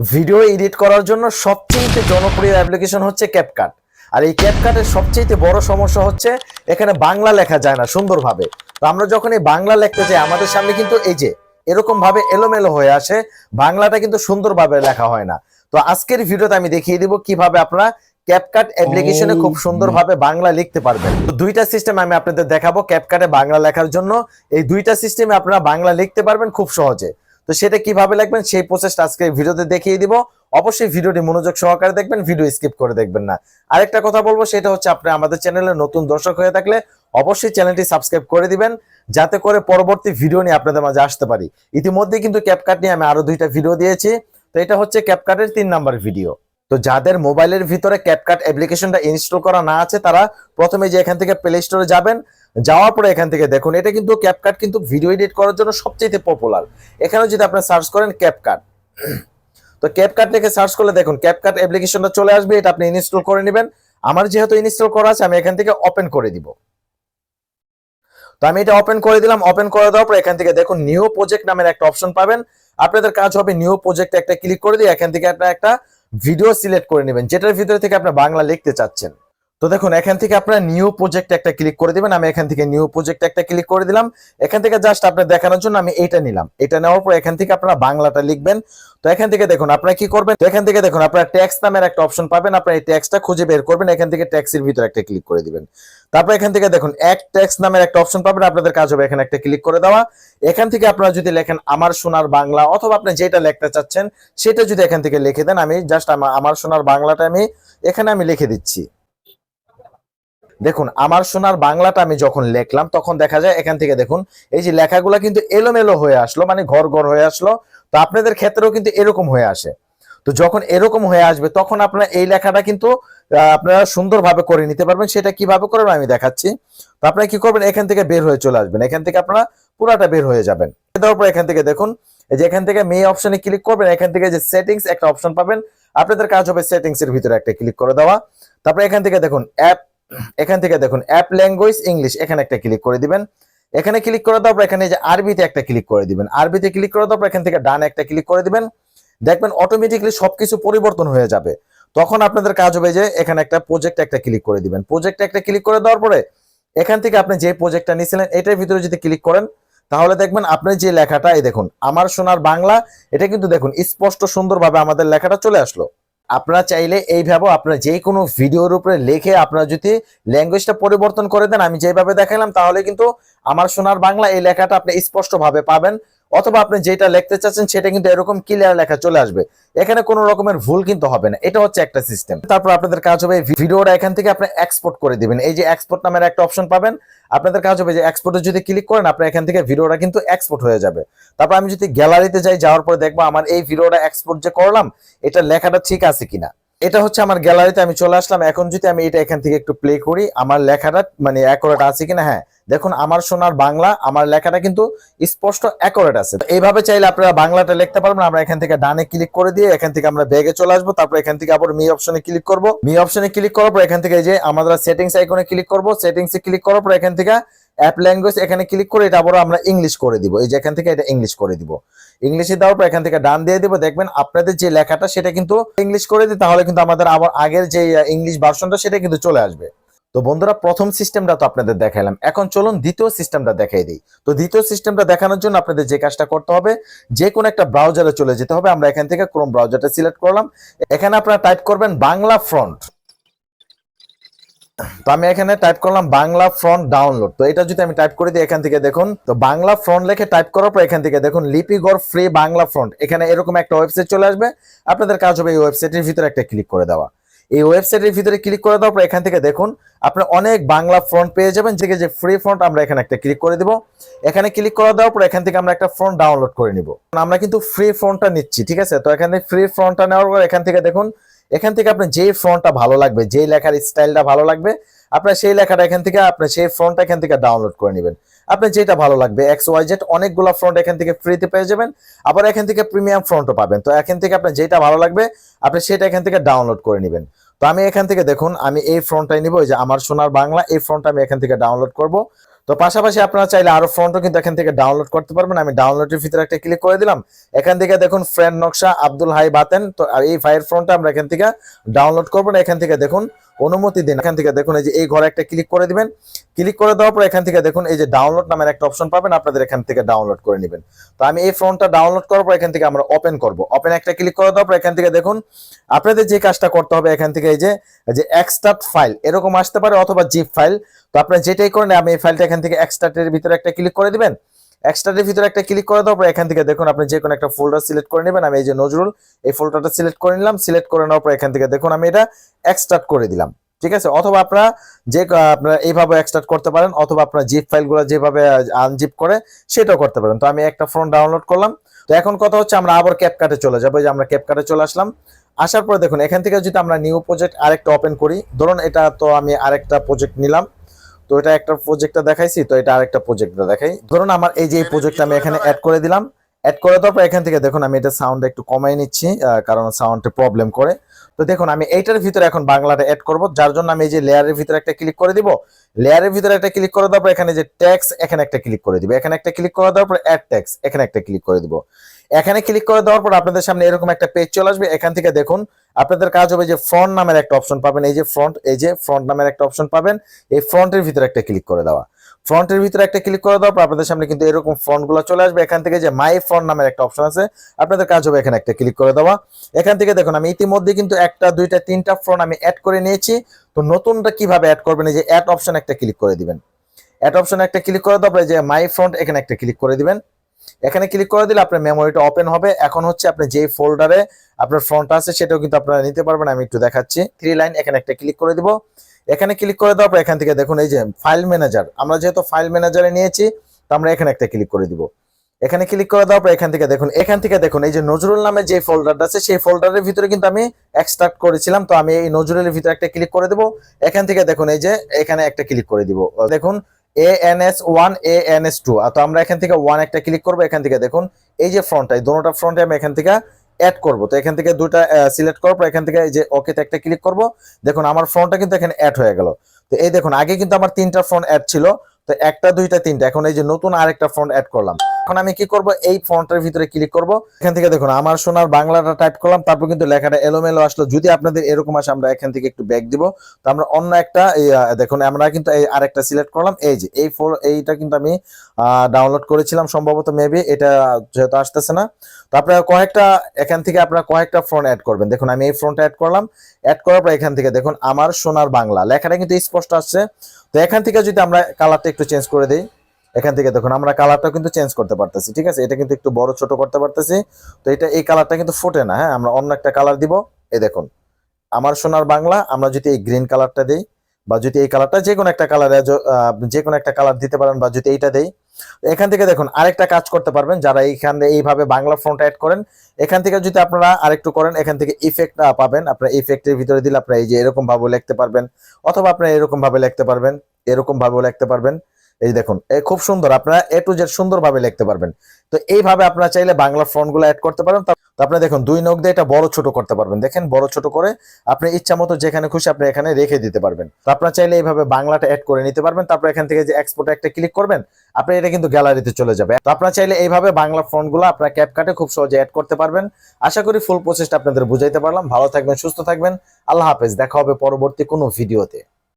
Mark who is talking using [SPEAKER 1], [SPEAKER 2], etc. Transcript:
[SPEAKER 1] Video edit করার জন্য সবচেয়ে জনপ্রিয় অ্যাপ্লিকেশন হচ্ছে ক্যাপকাট আর এই ক্যাপকাটের সবচেয়ে বড় সমস্যা হচ্ছে এখানে বাংলা লেখা যায় না সুন্দরভাবে। তো আমরা যখন এই বাংলা লিখতে যাই আমাদের সামনে কিন্তু এই যে এরকম ভাবে এলোমেলো হয়ে আসে বাংলাটা কিন্তু সুন্দরভাবে লেখা হয় না। তো আজকের ভিডিওতে আমি দেখিয়ে দিব কীভাবে আপনারা ক্যাপকাট অ্যাপ্লিকেশনে খুব সুন্দরভাবে বাংলা লিখতে পারবেন। তো দুইটা সিস্টেম আমি আপনাদের দেখাবো ক্যাপকাটে বাংলা লেখার জন্য। এই দুইটা সিস্টেমে আপনারা বাংলা লিখতে পারবেন খুব সহজে। তো সেটা কীভাবে লাগবেন সেই প্রসেসটা আজকে ভিডিওতে দেখিয়ে দিব। অবশ্যই ভিডিওটি মনোযোগ সহকারে দেখবেন, ভিডিও স্কিপ করে দেখবেন না। আরেকটা কথা বলব, সেটা হচ্ছে আপনি আমাদের চ্যানেলে নতুন দর্শক হয়ে থাকলে অবশ্যই চ্যানেলটি সাবস্ক্রাইব করে দিবেন, যাতে করে পরবর্তী ভিডিও নিয়ে আপনাদের মাঝে আসতে পারি। ইতিমধ্যে কিন্তু ক্যাপকাট নিয়ে আমি আরও দুইটা ভিডিও দিয়েছি। তো এটা হচ্ছে ক্যাপকাটের তিন নাম্বার ভিডিও তো যাদের মোবাইলের ভিতরে ক্যাপকাট অ্যাপ্লিকেশনটা ইনস্টল করা না আছে, তারা প্রথমে যে এখান থেকে প্লে স্টোরে যাবেন, যাওয়ার পরে এখান থেকে দেখুন, এটা কিন্তু ক্যাপকাট কিন্তু ভিডিও এডিট করার জন্য সবচেয়ে পপুলার এখানে যদি আপনি সার্চ করেন ক্যাপকাট তো ক্যাপকাট লিখে সার্চ করলে দেখুন ক্যাপকাট অ্যাপ্লিকেশনটা চলে আসবে, এটা আপনি ইনস্টল করে নেবেন। আমার যেহেতু ইনস্টল করা আছে, আমি এখান থেকে ওপেন করে দিব। তো আমি এটা ওপেন করে দিলাম ওপেন করে দেওয়ার পর এখান থেকে দেখুন নিউ প্রজেক্ট নামের একটা অপশন পাবেন। আপনাদের কাজ হবে নিউ প্রজেক্ট একটা ক্লিক করে দিয়ে এখান থেকে আপনারা একটা ভিডিও সিলেক্ট করে নেবেন যেটার ভিতরে থেকে আপনার বাংলা লিখতে চাচ্ছেন। তো দেখুন এখান থেকে আপনারা নিউ প্রজেক্ট একটা ক্লিক করে দিবেন আমি এখান থেকে নিউ প্রজেক্ট একটা ক্লিক করে দিলাম এখান থেকে জাস্ট আপনার দেখানোর জন্য আমি এটা নিলাম এটা নেওয়ার পর এখান থেকে আপনারা বাংলাটা লিখবেন তো এখান থেকে দেখুন আপনারা কি করবেন তো এখান থেকে দেখুন আপনারা ট্যাক্স নামের একটা অপশন পাবেন আপনারা এই ট্যাক্সটা খুঁজে বের করবেন এখান থেকে ট্যাক্সের ভিতরে একটা ক্লিক করে দিবেন তারপর এখান থেকে দেখুন এক ট্যাক্স নামের একটা অপশন পাবেন আপনাদের কাজ হবে এখানে একটা ক্লিক করে দেওয়া এখান থেকে আপনারা যদি লেখেন আমার সোনার বাংলা অথবা আপনি যেটা লিখতে চাচ্ছেন সেটা যদি এখান থেকে লিখে দেন আমি জাস্ট আমার সোনার বাংলাটা আমি এখানে আমি লিখে দিচ্ছি দেখুন, আমার সোনার বাংলাটা আমি যখন লিখলাম, তখন দেখা যায় এখান থেকে দেখুন, এই যে লেখাগুলো কিন্তু এলোমেলো হয়ে আসলো মানে ঘর ঘর হয়ে আসলো। তো আপনাদের ক্ষেত্রেও কিন্তু এরকম হয়ে আসে। তো যখন এরকম হয়ে আসবে, তখন আপনারা এই লেখাটা কিন্তু আপনারা সুন্দরভাবে করে নিতে পারবেন। সেটা কীভাবে করবেন আমি দেখাচ্ছি। তো আপনারা কি করবেন? এখান থেকে বের হয়ে চলে আসবেন। এখান থেকে আপনারা পুরাটা বের হয়ে যাবেন। দেওয়ার পর এখান থেকে দেখুন যে এখান থেকে মে অপশনে ক্লিক করবেন, এখান থেকে যে সেটিংস একটা অপশন পাবেন। আপনাদের কাজ হবে সেটিংস এর ভিতরে একটা ক্লিক করে দেওয়া। তারপরে এখান থেকে দেখুন অ্যাপ এখান থেকে দেখুন অ্যাপ ল্যাঙ্গুয়েজ ইংলিশ এখানে একটা ক্লিক করে দিবেন। এখানে ক্লিক করে দেওয়ার পর এখানে যে আরবিতে একটা ক্লিক করে দিবেন। আরবিতে ক্লিক করে দেওয়ার পর এখান থেকে ডান একটা ক্লিক করে দিবেন। দেখবেন অটোমেটিকলি সবকিছু পরিবর্তন হয়ে যাবে। তখন আপনাদের কাজ হবে যে এখানে একটা প্রজেক্ট একটা ক্লিক করে দিবেন। প্রজেক্ট একটা ক্লিক করে দেওয়ার পরে এখান থেকে আপনি যে প্রজেক্টটা নিয়েছিলেন এটার ভিতরে যদি ক্লিক করেন, তাহলে দেখবেন আপনি যে লেখাটা, এই দেখুন, আমার সোনার বাংলা, এটা কিন্তু দেখুন, স্পষ্ট সুন্দরভাবে আমাদের লেখাটা চলে আসলো। আপনারা চাইলে এইভাবে আপনারা যে কোনো ভিডিওর উপরে লিখে আপনারা যদি ল্যাঙ্গুয়েজটা পরিবর্তন করে দেন, আমি যেভাবে দেখালাম তাহলে কিন্তু আমার সোনার বাংলা এই লেখাটা আপনি স্পষ্টভাবে পাবেন। অথবা আপনি যেটা লিখতে চাচ্ছেন সেটা কিন্তু এরকম ক্লিয়ার লেখা চলে আসবে। এখানে কোনো রকমের ভুল কিন্তু হবে না। এটা হচ্ছে একটা সিস্টেম তারপর আপনাদের কাজ হবে ভিডিওটা এখান থেকে আপনি এক্সপোর্ট করে দিবেন। এই যে এক্সপোর্ট নামের একটা অপশন পাবেন। আপনাদের কাজ হবে যে এক্সপোর্টে যদি ক্লিক করেন, আপনার এখান থেকে ভিডিওটা কিন্তু এক্সপোর্ট হয়ে যাবে। তারপর আমি যদি গ্যালারিতে যাই, যাওয়ার পরে দেখব আমার এই ভিডিওটা এক্সপোর্ট যে করলাম, এটা লেখাটা ঠিক আছে কিনা। এটা হচ্ছে আমার গ্যালারিতে আমি চলে আসলাম। এখন যদি আমি এটা এখান থেকে একটু প্লে করি, আমার লেখাটা মানে অ্যাকোরেট আছে কিনা? হ্যাঁ। দেখুন, আমার সোনার বাংলা, আমার লেখাটা কিন্তু স্পষ্ট অ্যাকোরেট আছে। এইভাবে চাইলে আপনারা বাংলাটা লিখতে পারবেন। আমরা এখান থেকে ডানে ক্লিক করে দিয়ে এখান থেকে আমরা ব্যাগে চলে আসব। তারপর এখান থেকে আবার মি অপশনে ক্লিক করব। মি অপশনে ক্লিক করার পর এখান থেকে যে আমরা সেটিংস আইকনে ক্লিক করব। সেটিংসে ক্লিক করার পর এখান থেকে অ্যাপ ল্যাঙ্গুয়েজ এখানে ক্লিক করে এটা আবার আমরা ইংলিশ করে দিব। এই যে এখান থেকে এটা ইংলিশ করে দিব। ইংলিশে দেওয়ার পর এখান থেকে ডান দিয়ে দিব। দেখবেন আপনাদের যে লেখাটা সেটা কিন্তু ইংলিশ করে দিই, তাহলে কিন্তু আমাদের আবার আগের যে ইংলিশ ভার্সনটা সেটা কিন্তু চলে আসবে। তো বন্ধুরা, প্রথম সিস্টেমটা তো আপনাদের দেখালাম এখন চলুন দ্বিতীয় সিস্টেমটা দেখাই দিই। তো দ্বিতীয় সিস্টেমটা দেখানোর জন্য আপনাদের যে কাজটা করতে হবে যে কোনো একটা ব্রাউজারে চলে যেতে হবে। আমরা এখান থেকে ক্রোম ব্রাউজারটা সিলেক্ট করলাম। এখানে আপনারা টাইপ করবেন বাংলা ফ্রন্ট তো আমি এখানে টাইপ করলাম বাংলা ফ্রন্ট ডাউনলোড তো এটা যদি আমি টাইপ করে দিই এখান থেকে দেখুন, তো বাংলা ফ্রন্ট লিখে টাইপ করার পর এখান থেকে দেখুন লিপিগড় ফ্রি বাংলা ফ্রন্ট এখানে এরকম একটা ওয়েবসাইট চলে আসবে। আপনাদের কাজ হবে এই ওয়েবসাইটের ভিতরে একটা ক্লিক করে দেওয়া। এই ওয়েবসাইটের ভিতরে ক্লিক করে দেওয়ার পর এখান থেকে দেখুন, আপনি অনেক বাংলা ফ্রন্ট পেয়ে যাবেন। থেকে যে ফ্রি ফ্রন্ট আমরা এখানে একটা ক্লিক করে দিব। এখানে ক্লিক করে দেওয়ার পর এখান থেকে আমরা একটা ফ্রন্ট ডাউনলোড করে নিব। আমরা কিন্তু ফ্রি ফ্রন্টটা নিচ্ছি, ঠিক আছে? তো এখানে ফ্রি ফ্রন্টটা নেওয়ার পর এখান থেকে দেখুন এখান থেকে আপনার যে ফ্রন্টটা ভালো লাগবে যে লেখার স্টাইলটা ভালো লাগবে, আপনার সেই লেখাটা এখান থেকে আপনার সেই ফ্রন্টটা এখান থেকে ডাউনলোড করে নেবেন। আপনার যেটা ভালো লাগবে এক্স ওয়াই জেড অনেকগুলো ফ্রন্ট এখান থেকে ফ্রিতে পেয়ে যাবেন, আবার এখান থেকে প্রিমিয়াম ফ্রন্টও পাবেন। তো এখান থেকে আপনার যেটা ভালো লাগবে, আপনি সেটা এখান থেকে ডাউনলোড করে নেবেন। তো আমি এখান থেকে দেখুন, আমি এই ফ্রন্টটাই নিব যে আমার সোনার বাংলা, এই ফ্রন্টটা আমি এখান থেকে ডাউনলোড করব। তো পাশাপাশি আপনারা চাইলে আরও ফ্রন্টও কিন্তু এখান থেকে ডাউনলোড করতে পারবেন। আমি ডাউনলোডের ভিতরে একটা ক্লিক করে দিলাম। এখান থেকে দেখুন ফ্রেন্ড নকশা আব্দুল হাই বাতেন। তো এই ফায়ার ফ্রন্টটা আমরা এখান থেকে ডাউনলোড করব না, এখান থেকে দেখুন অনুমতি দিন। এখান থেকে দেখুন এই যে এই ঘরে একটা ক্লিক করে দিবেন। ক্লিক করে দেওয়ার পর এখান থেকে দেখুন এই যে ডাউনলোড নামের একটা অপশন পাবেন। আপনাদের এখান থেকে ডাউনলোড করে নেবেন। তো আমি এই ফ্রন্টটা ডাউনলোড করার পর এখান থেকে আমরা ওপেন করব। ওপেন একটা ক্লিক করে দেওয়ার পর এখান থেকে দেখুন আপনাদের যে কাজটা করতে হবে এখান থেকে এই যে যে এক্সট্রাক্ট ফাইল এরকম আসতে পারে অথবা জিপ ফাইল তো আপনারা যেটাই করেন, আমি এই ফাইলটা এখান থেকে এক্সট্রাক্টের ভিতরে একটা ক্লিক করে দিবেন। এক্সট্রাক্টের ভিতরে একটা ক্লিক করে দেওয়ার পর এখান থেকে দেখুন আপনি যে কোনো একটা ফোল্ডার সিলেক্ট করে নেবেন। আমি এই যে নজরুল, এই ফোল্ডারটা সিলেক্ট করে নিলাম সিলেক্ট করে নেওয়ার পর এখান থেকে দেখুন আমি এটা এক্সট্রাক্ট করে দিলাম। ঠিক আছে? অথবা আপনারা যে, আপনারা এইভাবে এক্সট্রাক্ট করতে পারেন, অথবা আপনার জিপ ফাইলগুলো যেভাবে আনজিপ করে, সেটাও করতে পারেন। তো আমি একটা ফোন ডাউনলোড করলাম। তো এখন কথা হচ্ছে আমরা আবার ক্যাপকাটে চলে যাব। যে আমরা ক্যাপকাটে চলে আসলাম। আসার পরে দেখুন, এখান থেকে যদি আমরা নিউ প্রজেক্ট আরেকটা ওপেন করি, ধরুন এটা তো আমি আরেকটা প্রজেক্ট নিলাম। তো এটা একটা প্রজেক্টটা দেখাইছি, তো এটা আরেকটা প্রজেক্টটা দেখাই। ধরুন আমার এই যে প্রজেক্টটা আমি এখানে অ্যাড করে দিলাম অ্যাড করে দেওয়ার পর এখান থেকে দেখুন আমি এটা সাউন্ড একটু কমাই নিচ্ছি কারণ সাউন্ডে প্রবলেম করে। তো দেখুন আমি এইটার ভিতরে এখন বাংলাটা অ্যাড করব, যার জন্য আমি এই যে লেয়ারের ভিতরে একটা ক্লিক করে দিব। লেয়ারের ভিতরে একটা ক্লিক করে দেওয়ার পর এখানে যে ট্যাক্স এখানে একটা ক্লিক করে দিব। এখানে একটা ক্লিক করে দেওয়ার পর অ্যাড ট্যাক্স এখানে একটা ক্লিক করে দিব। এখানে ক্লিক করে দেওয়ার পর আপনাদের সামনে এরকম একটা পেজ চলে আসবে। এখান থেকে দেখুন, আপনাদের কাজ হবে যে ফ্রন্ট নামের একটা অপশন পাবেন। এই যে ফ্রন্ট এই যে ফ্রন্ট নামের একটা অপশন পাবেন। এই ফ্রন্টের ভিতরে একটা ক্লিক করে দেওয়া। ফ্রন্টের ভিতরে একটা ক্লিক করে দেওয়ার পর আপনাদের সামনে কিন্তু এরকম ফ্রন্টগুলো চলে আসবে। এখান থেকে যে মাই ফ্রন্ট নামের একটা অপশন আছে, আপনাদের কাজ হবে এখানে একটা ক্লিক করে দেওয়া। এখান থেকে দেখুন, আমি ইতিমধ্যে কিন্তু একটা, দুইটা, তিনটা ফ্রন্ট আমি অ্যাড করে নিয়েছি। তো নতুনটা কীভাবে অ্যাড করবেন? এই যে অ্যাড অপশন একটা ক্লিক করে দিবেন। অ্যাড অপশন একটা ক্লিক করে দেওয়ার পরে যে মাই ফ্রন্ট এখানে একটা ক্লিক করে দিবেন। এখানে ক্লিক করে দিলে আপনার মেমোরিটা ওপেন হবে। এখন হচ্ছে আপনি যেই ফোল্ডারে আপনার ফ্রন্ট আছে সেটাও কিন্তু আপনারা নিতে পারবেন। আমি একটু দেখাচ্ছি। থ্রি লাইন এখানে একটা ক্লিক করে দিব। এখানে ক্লিক করে দেওয়ার পর এখান থেকে দেখুন এই যে ফাইল ম্যানেজার আমরা যেহেতু ফাইল ম্যানেজারে নিয়েছি, তো আমরা এখানে একটা ক্লিক করে দিব। এখানে ক্লিক করে দেওয়ার পর এখান থেকে দেখুন, এখান থেকে দেখুন এই যে নজরুল নামে যে ফোল্ডারটা আছে, সেই ফোল্ডারের ভিতরে কিন্তু আমি এক্সট্রাক্ট করেছিলাম। তো আমি এই নজরুলের ভিতরে একটা ক্লিক করে দেবো। এখান থেকে দেখুন এই যে এখানে একটা ক্লিক করে দিব। দেখুন A N S one A N S two তো আমরা এখান থেকে ওয়ান একটা ক্লিক করব, এখান থেকে দেখুন, এই যে ফ্রন্টটা এই দুটোটা ফ্রন্টে আমি এখান থেকে অ্যাড করব। তো এখান থেকে দুটা সিলেক্ট করার এখান থেকে এই যে ওকেতে একটা ক্লিক করব। দেখুন, আমার ফ্রন্টটা কিন্তু এখানে অ্যাড হয়ে গেল। তো এই দেখুন, আগে কিন্তু আমার তিনটা ফ্রন্ট অ্যাড ছিল। তো একটা, দুইটা, তিনটা। এখন এই যে নতুন আরেকটা ফ্রন্ট অ্যাড করলাম। এখন আমি কি করব? এই ফন্টের ভিতরে ক্লিক করব। এখান থেকে দেখুন, আমার সোনার বাংলাটা টাইপ করলাম, তারপর কিন্তু লেখাটা এলোমেলো আসলো। যদি আপনাদের এরকম আসে, আমরা এখান থেকে একটু ব্যাক দিব। তো আমরা অন্য একটা দেখুন, আমরা কিন্তু এই আরেকটা সিলেক্ট করলাম। এই যে, এই ফোর এইটা কিন্তু আমি ডাউনলোড করেছিলাম সম্ভবত মেবি এটা যেহেতু আসতেছে না। তো আপনারা কয়েকটা, এখান থেকে আপনারা কয়েকটা ফ্রন্ট অ্যাড করবেন। দেখুন, আমি এই ফ্রন্ট অ্যাড করলাম। অ্যাড করার পর এখান থেকে দেখুন, আমার সোনার বাংলা। লেখাটা কিন্তু স্পষ্ট আসছে। তো এখান থেকে যদি আমরা কালারটা একটু চেঞ্জ করে দিই। এখান থেকে দেখুন, আমরা কালারটা কিন্তু চেঞ্জ করতে পারতেছি, ঠিক আছে? এটা কিন্তু একটু বড়, ছোট করতে পারতেছি। তো এটা, এই কালারটা কিন্তু ফোটে না হ্যাঁ? আমরা অন্য একটা কালার দিব। এই দেখুন, আমার সোনার বাংলা, আমরা যদি এই গ্রিন কালারটা দেই, বা যদি এই কালারটা যে কোনো একটা কালারে যে কোনো একটা কালার দিতে পারেন বা যদি এইটা দেই, এখান থেকে দেখুন, আরেকটা কাজ করতে পারবেন, যারা এইখানে এইভাবে বাংলা ফ্রন্ট অ্যাড করেন, এখান থেকে যদি আপনারা আরেকটু করেন, এখান থেকে ইফেক্ট পাবেন। আপনারা ইফেক্টের ভিতরে দিলে আপনারা এই যে এরকম ভাবে লিখতে পারবেন, অথবা আপনারা এরকম ভাবে লিখতে পারবেন, এরকম ভাবেও লিখতে পারবেন। এই দেখুন খুব সুন্দর, আপনারা এ টু জেড সুন্দরভাবে লিখতে পারবেন। তো এইভাবে আপনারা চাইলে বাংলা ফন্টগুলো অ্যাড করতে পারেন। তো আপনারা দেখুন, দুই নখ দিয়ে এটা বড় ছোট করতে পারবেন। দেখেন, বড় ছোট করে আপনি ইচ্ছা মতো যেখানে খুশি আপনি এখানে রেখে দিতে পারবেন। তো আপনারা চাইলে এইভাবে বাংলাটা অ্যাড করে নিতে পারবেন। তারপর এখান থেকে যে এক্সপোর্ট একটা ক্লিক করবেন, আপনি এটা কিন্তু গ্যালারিতে চলে যাবে। তো আপনারা চাইলে এইভাবে বাংলা ফন্টগুলো আপনারা ক্যাপকাটে খুব সহজে অ্যাড করতে পারবেন। আশা করি ফুল প্রসেসটা আপনাদের বুঝাইতে পারলাম। ভালো থাকবেন, সুস্থ থাকবেন। আল্লাহ হাফেজ। দেখা হবে পরবর্তী কোনো ভিডিওতে